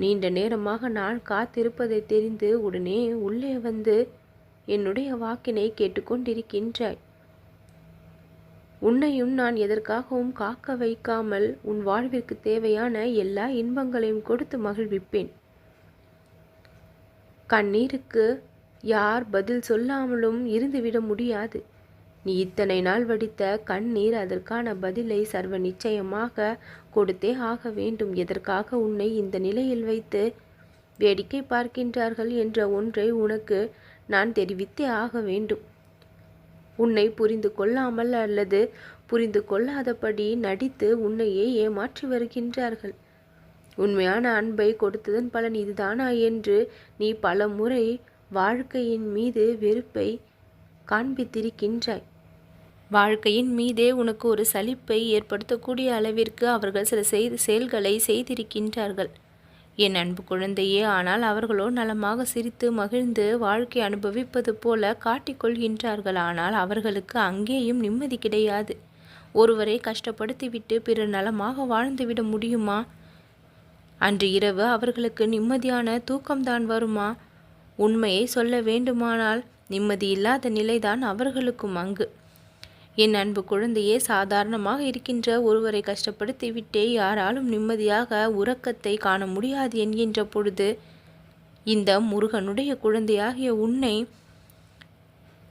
நீண்ட நேரமாக நான் காத்திருப்பதை தெரிந்து உடனே உள்ளே வந்து என்னுடைய வாக்கினை கேட்டுக்கொண்டிருக்கின்றாய். உன்னையும் நான் எதற்காகவும் காக்க வைக்காமல் உன் வாழ்விற்கு தேவையான எல்லா இன்பங்களையும் கொடுத்து மகிழ்விப்பேன். கண்ணீருக்கு யார் பதில் சொல்லாமலும் இருந்துவிட முடியாது. நீ இத்தனை நாள் வடித்த கண்ணீர் அதற்கான பதிலை சர்வ நிச்சயமாக கொடுத்தே ஆக வேண்டும். எதற்காக உன்னை இந்த நிலையில் வைத்து வேடிக்கை பார்க்கின்றார்கள் என்ற ஒன்றை உனக்கு நான் தெரிவித்தே ஆக வேண்டும். உன்னை புரிந்து கொள்ளாமல் அல்லது புரிந்து கொள்ளாதபடி நடித்து உன்னையே ஏமாற்றி வருகின்றார்கள். உண்மையான அன்பை கொடுத்ததன் பலன் இதுதானா என்று நீ பல முறை வாழ்க்கையின் மீது வெறுப்பை காண்பித்திருக்கின்றாய். வாழ்க்கையின் மீதே உனக்கு ஒரு சலிப்பை ஏற்படுத்தக்கூடிய அளவிற்கு அவர்கள் சில செய்து செயல்களை செய்திருக்கின்றார்கள். என் அன்பு குழந்தையே ஆனால் அவர்களோ நலமாக சிரித்து மகிழ்ந்து வாழ்க்கை அனுபவிப்பது போல காட்டிக்கொள்கின்றார்கள் ஆனால் அவர்களுக்கு அங்கேயும் நிம்மதி கிடையாது. ஒருவரை கஷ்டப்படுத்திவிட்டு பிறர் நலமாக வாழ்ந்துவிட முடியுமா? அன்று இரவு அவர்களுக்கு நிம்மதியான தூக்கம்தான் வருமா? உண்மையை சொல்ல வேண்டுமானால் நிம்மதி இல்லாத நிலைதான் அவர்களுக்கும் அங்கு. என் அன்பு குழந்தையே சாதாரணமாக இருக்கின்ற ஒருவரை கஷ்டப்படுத்திவிட்டே யாராலும் நிம்மதியாக உறக்கத்தை காண முடியாது என்கின்ற பொழுது இந்த முருகனுடைய குழந்தையாகிய உன்னை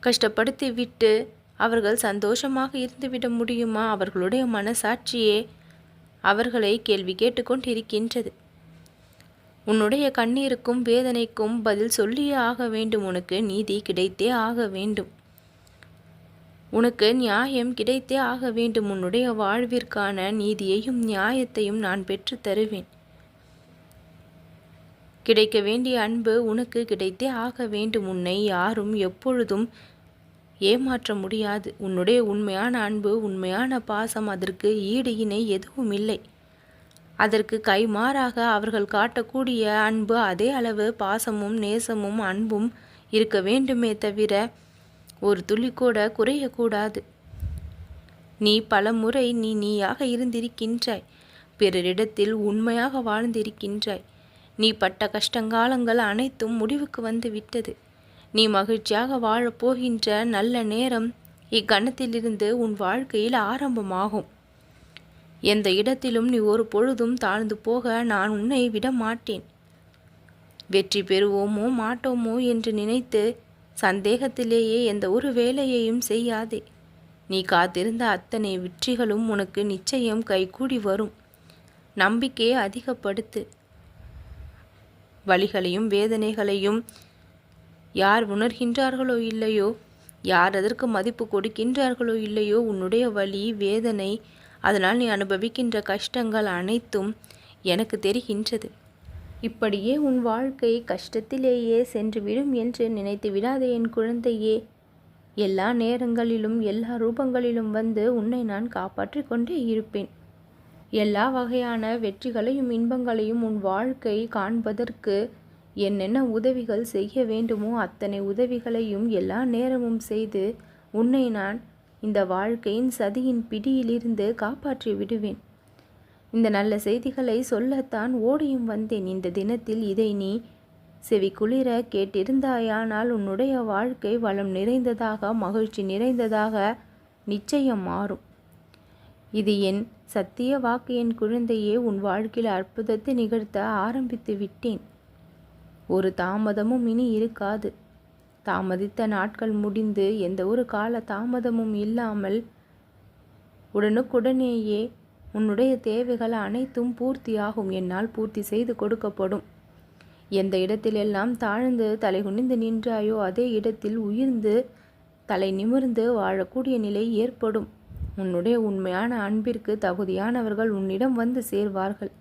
கஷ்டப்படுத்திவிட்டு அவர்கள் சந்தோஷமாக இருந்துவிட முடியுமா? அவர்களுடைய மனசாட்சியே அவர்களை கேள்வி கேட்டுக்கொண்டிருக்கின்றது. உன்னுடைய கண்ணீருக்கும் வேதனைக்கும் பதில் சொல்லியே ஆக வேண்டும். உனக்கு நீதி கிடைத்தே ஆக வேண்டும். உனக்கு நியாயம் கிடைத்தே ஆக வேண்டும். உன்னுடைய வாழ்விற்கான நீதியையும் நியாயத்தையும் நான் பெற்று தருவேன். கிடைக்க வேண்டிய அன்பு உனக்கு கிடைத்தே ஆக வேண்டும். உன்னை யாரும் எப்பொழுதும் ஏமாற்ற முடியாது. உன்னுடைய உண்மையான அன்பு உண்மையான பாசம் அதற்கு ஈடு இணை எதுவும் இல்லை அதற்கு கைமாறாக அவர்கள் காட்டக்கூடிய அன்பு அதே அளவு பாசமும் நேசமும் அன்பும் இருக்க வேண்டுமே தவிர ஒரு துளி கூட குறையக்கூடாது. நீ பல முறை நீ நீயாக இருந்திருக்கின்றாய். பிறரிடத்தில் உண்மையாக வாழ்ந்திருக்கின்றாய். நீ பட்ட கஷ்டங்காலங்கள் அனைத்தும் முடிவுக்கு வந்து விட்டது. நீ மகிழ்ச்சியாக வாழப்போகின்ற நல்ல நேரம் இக்கணத்திலிருந்து உன் வாழ்க்கையில் ஆரம்பமாகும். எந்த இடத்திலும் நீ ஒரு பொழுதும் தாழ்ந்து போக நான் உன்னை விட மாட்டேன் வெற்றி பெறுவோமோ மாட்டோமோ என்று நினைத்து சந்தேகத்திலேயே எந்த ஒரு வேலையையும் செய்யாதே. நீ காத்திருந்த அத்தனை வெற்றிகளும் உனக்கு நிச்சயம் கைகூடி வரும். நம்பிக்கையை அதிகப்படுத்து. வழிகளையும் வேதனைகளையும் யார் உணர்கின்றார்களோ இல்லையோ யார் அதற்கு மதிப்பு கொடுக்கின்றார்களோ இல்லையோ உன்னுடைய வழி வேதனை அதனால் நீ அனுபவிக்கின்ற கஷ்டங்கள் அனைத்தும் எனக்கு தெரிகின்றது. இப்படியே உன் வாழ்க்கை கஷ்டத்திலேயே சென்றுவிடும் என்று நினைத்து விடாதே என் குழந்தையே. எல்லா நேரங்களிலும் எல்லா ரூபங்களிலும் வந்து உன்னை நான் காப்பாற்றி கொண்டே இருப்பேன். எல்லா வகையான வெற்றிகளையும் இன்பங்களையும் உன் வாழ்க்கை காண்பதற்கு என்னென்ன உதவிகள் செய்ய வேண்டுமோ அத்தனை உதவிகளையும் எல்லா நேரமும் செய்து உன்னை நான் இந்த வாழ்க்கையின் சதியின் பிடியிலிருந்து காப்பாற்றி விடுவேன். இந்த நல்ல செய்திகளை சொல்லத்தான் ஓடியும் வந்தேன். இந்த தினத்தில் இதை நீ செவி குளிர கேட்டிருந்தாயானால் உன்னுடைய வாழ்க்கை வளம் நிறைந்ததாக மகிழ்ச்சி நிறைந்ததாக நிச்சயம் மாறும். இது என் சத்திய வாக்கு. என் குழந்தையே உன் வாழ்க்கையில் அற்புதத்தை நிகழ்த்த ஆரம்பித்து விட்டேன். ஒரு தாமதமும் இனி இருக்காது. தாமதித்த நாட்கள் முடிந்து எந்த ஒரு கால தாமதமும் இல்லாமல் உடனுக்குடனேயே உன்னுடைய தேவைகள் அனைத்தும் பூர்த்தியாகும். என்னால் பூர்த்தி செய்து கொடுக்கப்படும். எந்த இடத்திலெல்லாம் தாழ்ந்து தலை குனிந்து நின்றாயோ அதே இடத்தில் உயிர்ந்து தலை நிமிர்ந்து வாழக்கூடிய நிலை ஏற்படும். உன்னுடைய உண்மையான அன்பிற்கு தகுதியானவர்கள் உன்னிடம் வந்து சேர்வார்கள்.